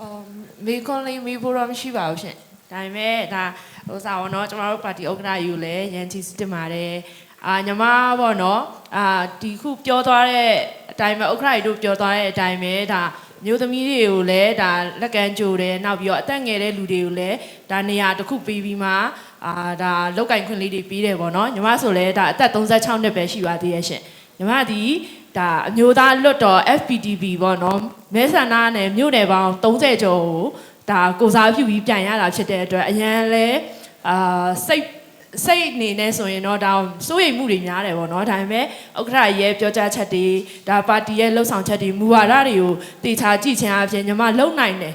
အော်မေကွန်လေးမေဖို့တော့မရှိပါဘူးရှင်ဒါပေမဲ့ဒါဟိုစားဘောနော်ကျမတို့ပါတီဥက္ကဋ္ဌယူလဲရန်ချီစတင်ပါတယ်အာညီမပေါ့နော်အာဒီခုပြောသွားတဲ့အတိုင်းပဲဥက္ကဋ္ဌကြီးတို့ပြောသွားတဲ့အတိုင်းပဲဒါမျိုးသမီးတွေကိုလည်းဒါလက်ကမ်းကြိုတယ်နောက်ပြီးတော့အသက်ငယ်တဲ့လူတွေကိုလည်းဒါနေရာတစ်ခုပေးပြီးမှအာဒါလောက်ကင်ခွင့်လေးတွေပြီးတယ်ပေါ့နော်ညီမဆိုလဲဒါအသက်36နှစ်ပဲရှိပါသေးရဲ့ရှင်ညီမဒီ ဒါအမျိုးသားလွတ်တော် FPTV ပေါ့နော်မဲဆန္ဒနယ်မြို့နယ်ပေါင်း30ကျော်ကိုဒါကိုစားပြုပြီးပြန်ရတာဖြစ်တဲ့အတွက်အရန်လဲအာစိတ်စိတ်အနေနဲ့ဆိုရင်တော့ဒါစိုးရိမ်မှုတွေများတယ်ပေါ့နော်ဒါပေမဲ့ဥက္ကဋ္ဌရဲ့ပြောကြားချက်တွေဒါပါတီရဲ့လှုပ်ဆောင်ချက်တွေမူဝါဒတွေကိုတေချာကြည့်ချင်အပြင်ညီမလုံနိုင်တယ်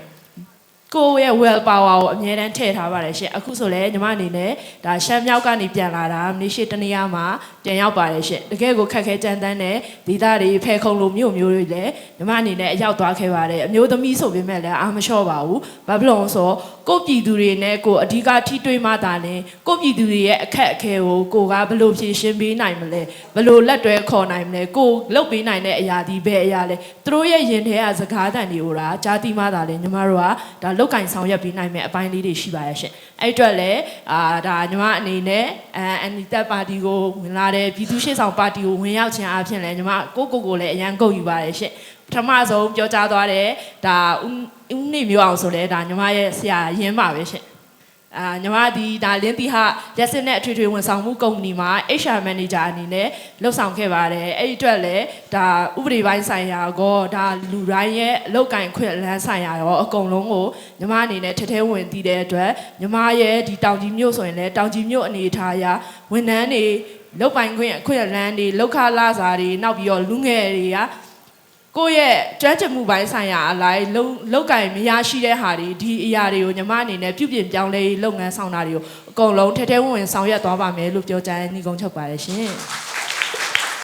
ကိုယ့်ရဲ့ well power ကိုအမြဲတမ်းထည့်ထားပါတယ်ရှင်အခုဆိုလည်းညီမအနေနဲ့ဒါရှမ်းမြောက်ကနေပြန်လာတာမနေ့ရှိတနေ့ရမှာပြန်ရောက်ပါတယ်ရှင်တကယ်ကိုခက်ခဲကြမ်းတမ်းတဲ့ဒေသတွေဖဲခုံလိုမျိုးမျိုးတွေလည်းညီမအနေနဲ့အရောက်သွားခဲ့ပါတယ်အမျိုးသမီးဆိုပေမဲ့လည်းအာမလျှော့ပါဘူးဘာဖြစ်လို့လဲဆိုတော့ကိုယ့်ပြည်သူတွေနဲ့ကိုယ်အဓိကထိတွေ့မှသာလဲကိုယ့်ပြည်သူတွေရဲ့အခက်အခဲကိုကိုယ်ကဘယ်လိုဖြေရှင်းပေးနိုင်မလဲဘယ်လိုလက်တွဲခေါ်နိုင်မလဲကိုယ်လုပ်ပေးနိုင်တဲ့အရာဒီဘယ်အရာလဲသူတို့ရဲ့ရင်ထဲကစကားတန်တွေကိုဒါကြားတိမှသာလဲညီမတို့ကဒါလောက်ကင်ဆောင်ရွက်ပေးနိုင်မယ့်အပိုင်းလေးတွေရှိပါရဲ့ရှင်အဲ့အတွက်လည်းအာဒါညီမအနေနဲ့အဲအန်နီတက်ပါတီကိုဝင်လာတဲ့ပြည်သူ့ရှေ့ဆောင်ပါတီကိုဝင်ရောက်ခြင်းအပြင်လည်းညီမကိုကိုကိုလည်းအရန်ကုန်ယူပါတယ်ရှင်ပထမဆုံးပြောကြားသွားတဲ့ဒါဦးဦးနေမျိုးအောင်ဆိုလဲဒါညီမရဲ့ဆရာရင်းပါပဲရှင် အာညီမဒီဒါလင်းတီဟာရက်စစ်နဲ့အထွေထွေဝန်ဆောင်မှုကုမ္ပဏီမှာ HR manager အနေနဲ့လှုပ်ဆောင်ခဲ့ပါတယ်အဲ့ဒီအတွက်လည်းဒါဥပဒေပိုင်းဆိုင်ရာကောဒါလူတိုင်းရဲ့အလုပ်ကင်ခွင့်လမ်းဆိုင်ရာရောအကုန်လုံးကိုညီမအနေနဲ့ထထဲဝင်တည်တဲ့အတွက်ညီမရဲ့ဒီတောင်ကြီးမြို့ဆိုရင်လည်းတောင်ကြီးမြို့အနေအထားအရဝန်ထမ်းတွေလုတ်ပိုင်ခွင့်အခွင့်အလမ်းတွေလောက်ခလာစာတွေနောက်ပြီးတော့လူငယ်တွေက ကိုယ့်ရဲ့ကြွမ်းကျင်မှုပိုင်းဆိုင်ရာအလိုက်လုံလောက်ကင်မရရှိတဲ့ဟာတွေဒီအရာတွေကိုညီမအနေနဲ့ပြုပြင်ပြောင်းလဲရေးလုပ်ငန်းဆောင်တာတွေကိုအကုန်လုံးထဲထဲဝင်ဝင်ဆောင်ရွက်သွားပါမယ်လို့ပြောကြားညီကုန်းချုပ်ပါတယ်ရှင်